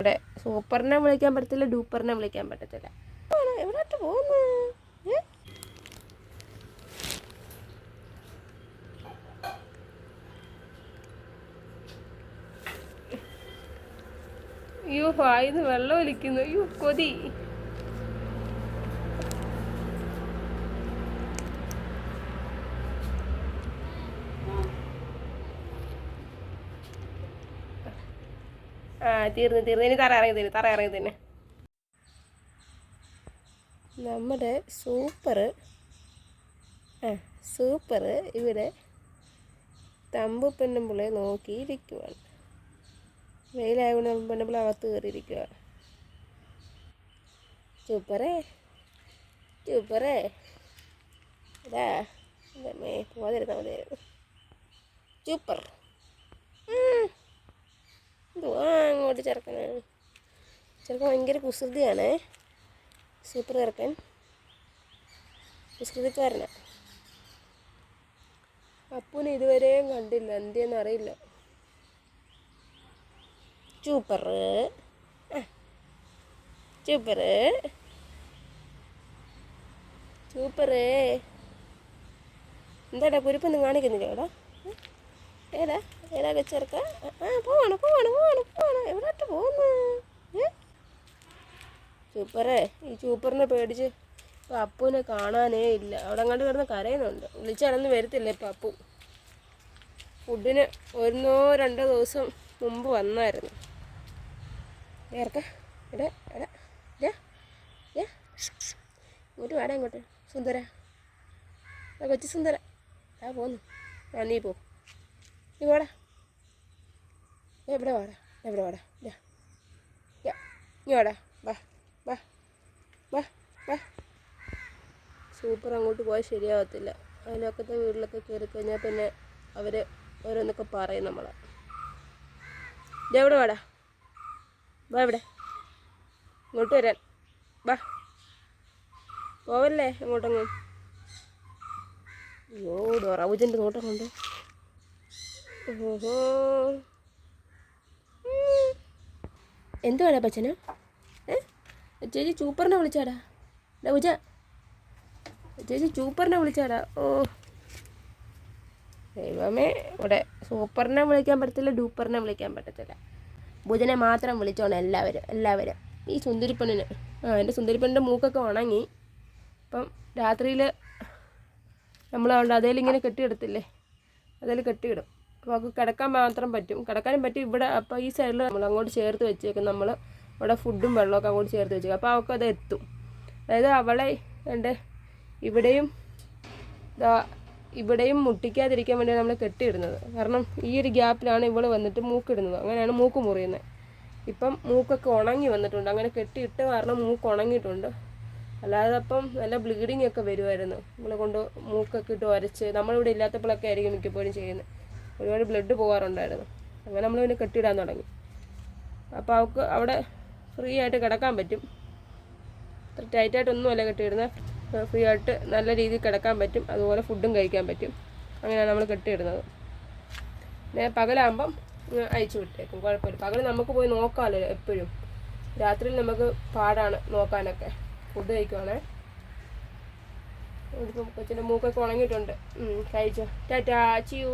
ഇവിടെ സൂപ്പറിനെ വിളിക്കാൻ പറ്റത്തില്ല ഡൂപ്പറിനെ വിളിക്കാൻ പറ്റത്തില്ല. എവിടോട്ട് പോകുന്നു യു വായിന്ന് വെള്ളം ഒലിക്കുന്നു. അയ്യോ കൊതി. തീർന്ന് തീർന്നു. ഇനി തറ ഇറങ്ങി തരും തറ ഇറങ്ങി തന്നെ. നമ്മുടെ സൂപ്പർ ആ സൂപ്പർ ഇവിടെ തമ്പു പെണ്ണുമ്പിളെ നോക്കിയിരിക്കുവാണ്. വെയിലായതുകൊണ്ട് പെണ്ണുമ്പിള അകത്ത് കയറിയിരിക്കുവാണ്. സൂപ്പറേ സൂപ്പറേ ഇതാ മേ പോകാതിരുന്നാൽ മതിയായിരുന്നു. സൂപ്പർ അങ്ങോട്ട് ചെറുക്കന് ചെറുക്കൻ ഭയങ്കര കുസൃതിയാണ്. സൂപ്പർ ചെറുക്കൻ. കുസൃതിക്കാരനാണ് അപ്പൂനെ ഇതുവരെയും കണ്ടില്ല. എന്തിയെന്ന് അറിയില്ല. സൂപ്പർ സൂപ്പർ സൂപ്പറേ എന്താടാ കുരുപ്പൊന്നും കാണിക്കുന്നില്ല ഏടാ ഏതാ? ഏതാ വെച്ചേർക്ക ആ പോവാണ് പോവാണ് പോവാണ് പോവാണ്. എവിടോട്ട് പോകുന്നു? സൂപ്പറേ. ഈ സൂപ്പറിനെ പേടിച്ച് ഇപ്പം അപ്പൂനെ കാണാനേ ഇല്ല. അവിടെ അങ്ങോട്ട് കിടന്ന് കരയുന്നുണ്ട്. വിളിച്ചാലൊന്നും വരത്തില്ല ഇപ്പം അപ്പു ഫുഡിന് ഒന്നോ രണ്ടോ ദിവസം മുമ്പ് വന്നായിരുന്നു. ഏർക്ക എടാ എടാ ഏ ഇങ്ങോട്ട് വേണം ഇങ്ങോട്ട്. സുന്ദര. കൊച്ചു സുന്ദര. ആ പോന്നു. ആ നീ പോ. നീ വാടാ. എവിടെ വാടാ. എവിടെ വാടാ. യാ, നീ വാടാ. വാ വാ വാ വാ. സൂപ്പർ അങ്ങോട്ട് പോയാൽ ശരിയാവത്തില്ല. അതിലൊക്കത്തെ വീട്ടിലൊക്കെ കയറി കഴിഞ്ഞാൽ പിന്നെ അവർ ഓരോന്നൊക്കെ പറയും നമ്മളെ. എവിടെ വാടാ. വാ ഇവിടെ. ഇങ്ങോട്ട് വരാൻ. വാ. പോവല്ലേ അങ്ങോട്ടങ്ങും? അയ്യോ ഡോറാവൂജന്റെ നോട്ടം കൊണ്ട് എന്തുവാടാ പച്ചന ഏ? ചേച്ചി ചൂപ്പറിനെ വിളിച്ചാടാ. ഡാ ഉജ ചേച്ചി ചൂപ്പറിനെ വിളിച്ചാടാ. ഓ. ദൈവമേ ഇവിടെ സൂപ്പറിനെ വിളിക്കാൻ പറ്റത്തില്ല ഡൂപ്പറിനെ വിളിക്കാൻ പറ്റത്തില്ല. ബുധനെ മാത്രം വിളിച്ചോണം എല്ലാവരും എല്ലാവരും. ഈ സുന്ദരിപ്പണ്ണിന്. ആ എന്റെ സുന്ദരിപ്പണ്ണിന്റെ മൂക്കൊക്കെ ഉണങ്ങി. അപ്പം രാത്രിയിൽ നമ്മൾ അതേലിങ്ങനെ കെട്ടിയിടത്തില്ലേ? അതിൽ കെട്ടിയിടും. അവൾക്ക് കിടക്കാൻ മാത്രം പറ്റും. കിടക്കാനും പറ്റും. ഇവിടെ അപ്പോൾ ഈ സൈഡിൽ നമ്മൾ അങ്ങോട്ട് ചേർത്ത് വെച്ചേക്കും. നമ്മൾ ഇവിടെ ഫുഡും വെള്ളമൊക്കെ അങ്ങോട്ട് ചേർത്ത് വെച്ചേക്കും. അപ്പോൾ അവൾക്ക് അത് എത്തും. അതായത് അവളെ എന്റെ ഇവിടെയും ഇവിടെയും മുട്ടിക്കാതിരിക്കാൻ വേണ്ടിയാണ് നമ്മൾ കെട്ടിയിടുന്നത്. കാരണം ഈ ഒരു ഗ്യാപ്പിലാണ് ഇവൾ വന്നിട്ട് മൂക്കിടുന്നത്. അങ്ങനെയാണ് മൂക്ക് മുറിയുന്നത്. ഇപ്പം മൂക്കൊക്കെ ഉണങ്ങി വന്നിട്ടുണ്ട്. അങ്ങനെ കെട്ടിയിട്ട് കാരണം മൂക്ക് ഉണങ്ങിയിട്ടുണ്ട്. അല്ലാതെ അപ്പം നല്ല ബ്ലീഡിങ് ഒക്കെ വരുമായിരുന്നു നമ്മളെ കൊണ്ട് മൂക്കൊക്കെ ഇട്ട് ഉരച്ച് നമ്മളിവിടെ ഇല്ലാത്തപ്പോഴൊക്കെ ആയിരിക്കും മിക്കപ്പോഴും ചെയ്യുന്നത്. ഒരുപാട് ബ്ലഡ് പോകാറുണ്ടായിരുന്നു. അങ്ങനെ നമ്മൾ പിന്നെ കെട്ടിയിടാൻ തുടങ്ങി. അപ്പോൾ അവൾക്ക് അവിടെ ഫ്രീ ആയിട്ട് കിടക്കാൻ പറ്റും. അത്ര ടൈറ്റായിട്ടൊന്നുമല്ല കെട്ടിയിടുന്നത് ഫ്രീ ആയിട്ട് നല്ല രീതിയിൽ കിടക്കാൻ പറ്റും. അതുപോലെ ഫുഡും കഴിക്കാൻ പറ്റും. അങ്ങനെയാണ് നമ്മൾ കെട്ടിയിടുന്നത് പിന്നെ പകലാകുമ്പം അയച്ചു വിട്ടേക്കും. കുഴപ്പമില്ല. പകൽ നമുക്ക് പോയി നോക്കാമല്ലോ എപ്പോഴും. രാത്രിയിൽ നമുക്ക് പാടാണ് നോക്കാനൊക്കെ. ഫുഡ് കഴിക്കുവാണേ. ഇതിപ്പം കൊച്ചിന്റെ മൂക്കൊക്കെ ഉണങ്ങിയിട്ടുണ്ട്. കഴിച്ചോ. ടാറ്റാ ചിയൂ.